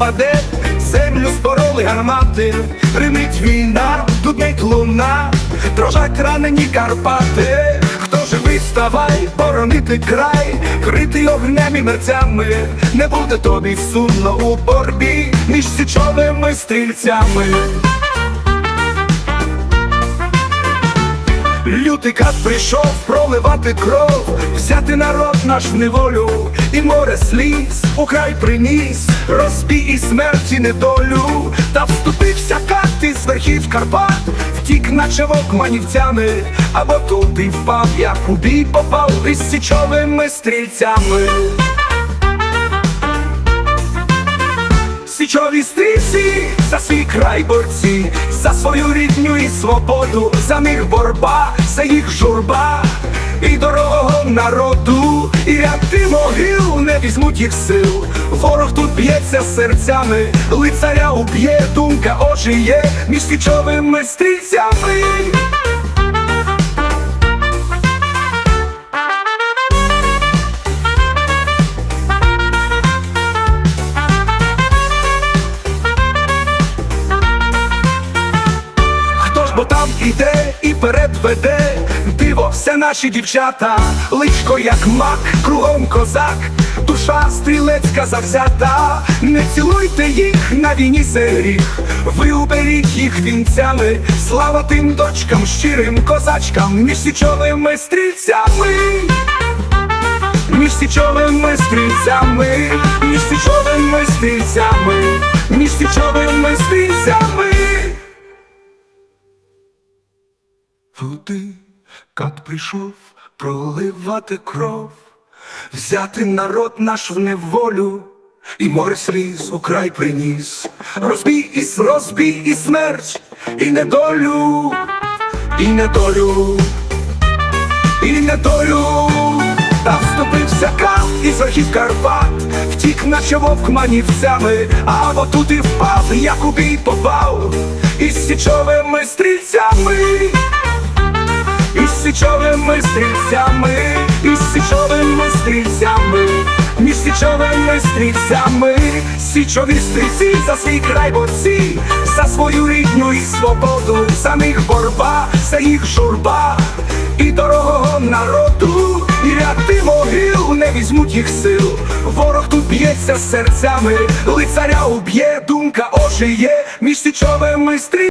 паде, землю спороли гармати, Римить війна, дуднить луна, дрожать ранені Карпати, хто живий, ставай, боронити край, критий огнем і мерцями, не буде тобі сумно у борбі між січовими стрільцями. Лютий кат прийшов проливати кров, взяти народ наш в неволю, і море сліз у край приніс, розбій і смерті недолю, та вступився кат із верхів Карпат, втік, наче вовк манівцями, або і впав, як у бій попав із січовими стрільцями. Січові стрільці, за свій край борці, за свою рідню і свободу, за них борба, за їх журба і дорогого народу, і ряди могил не візьмуть їх сил. Ворог тут б'ється серцями, лицаря уб'є, думка ожиє між січовими стрільцями. Бо там іде і перед веде, диво, все наші дівчата, личко як мак, кругом козак, душа стрілецька завзята, не цілуйте їх на війні це гріх, ви уберіть їх вінцями, слава тим дочкам, щирим козачкам, між січовими стрільцями. Між січовими стрільцями, між січовими стрільцями, між січовими стрільцями. Туди кат прийшов проливати кров, взяти народ наш в неволю, і море сліз у край приніс, розбій і розбій і смерть, і недолю, і недолю, і недолю, та вступився кат із верхів Карпат, втік, наче вовк манівцями, а от тут і впав, як у бій попав, із січовими стрільцями. Січовими стрільцями, із січовими стрільцями, між січовими стрільцями, січові стрільці за свій край борці, за свою рідню і свободу, за них борба, за їх журба і дорогого народу, і ряди могил не візьмуть їх сил. Ворог тут б'ється серцями, лицаря уб'є, думка ожиє, між січовими стрільцями.